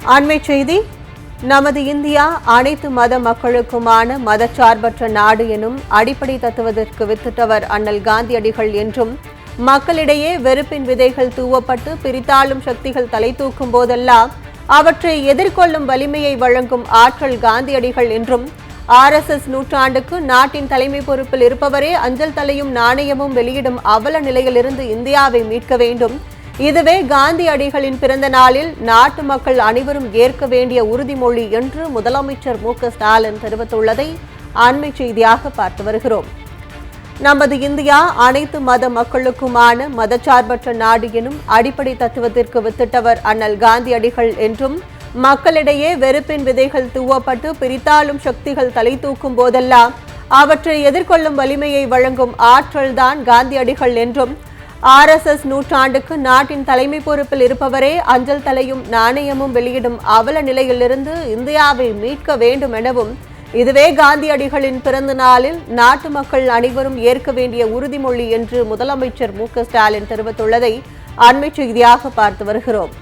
அண்மை செய்தி நமது இந்தியா அனைத்து மத மக்களுக்குமான மதச்சார்பற்ற நாடு எனும் அடிப்படை தத்துவதற்கு வித்திட்டவர் அண்ணல் காந்தியடிகள் என்றும் மக்களிடையே வெறுப்பின் விதைகள் தூவப்பட்டு பிரித்தாளும் சக்திகள் தலை தூக்கும் போதெல்லாம் அவற்றை எதிர்கொள்ளும் வலிமையை வழங்கும் ஆற்றல் காந்தியடிகள் என்றும் ஆர்எஸ்எஸ் நூற்றாண்டுக்கு நாட்டின் தலைமை பொறுப்பில் இருப்பவரே அஞ்சல் தலையும் நாணயமும் வெளியிடும் அவல நிலையிலிருந்து இந்தியாவை மீட்க வேண்டும் இதுவே காந்தியடிகளின் பிறந்த நாளில் நாட்டு மக்கள் அனைவரும் ஏற்க வேண்டிய உறுதிமொழி என்று முதலமைச்சர் மு க ஸ்டாலின் தெரிவித்துள்ளதை அண்மை செய்தியாக பார்த்து வருகிறோம். நமது இந்தியா அனைத்து மத மக்களுக்குமான மதச்சார்பற்ற நாடு எனும் அடிப்படை தத்துவத்திற்கு வித்திட்டவர் அண்ணல் காந்தியடிகள் என்றும் மக்களிடையே வெறுப்பின் விதைகள் தூவப்பட்டு பிரித்தாளும் சக்திகள் தலை தூக்கும் போதெல்லாம் அவற்றை எதிர்கொள்ளும் வலிமையை வழங்கும் ஆற்றல்தான் காந்தியடிகள் என்றும் ஆர்எஸ்எஸ் நூற்றாண்டுக்கு நாட்டின் தலைமை பொறுப்பில் இருப்பவரே அஞ்சல் தலையும் நாணயமும் வெளியிடும் அவல நிலையிலிருந்து இந்தியாவை மீட்க வேண்டும் எனவும் இதுவே காந்தியடிகளின் பிறந்த நாளில் நாட்டு மக்கள் அனைவரும் ஏற்க வேண்டிய உறுதிமொழி என்று முதலமைச்சர் மு ஸ்டாலின் தெரிவித்துள்ளதை அண்மை செய்தியாக பார்த்து வருகிறோம்.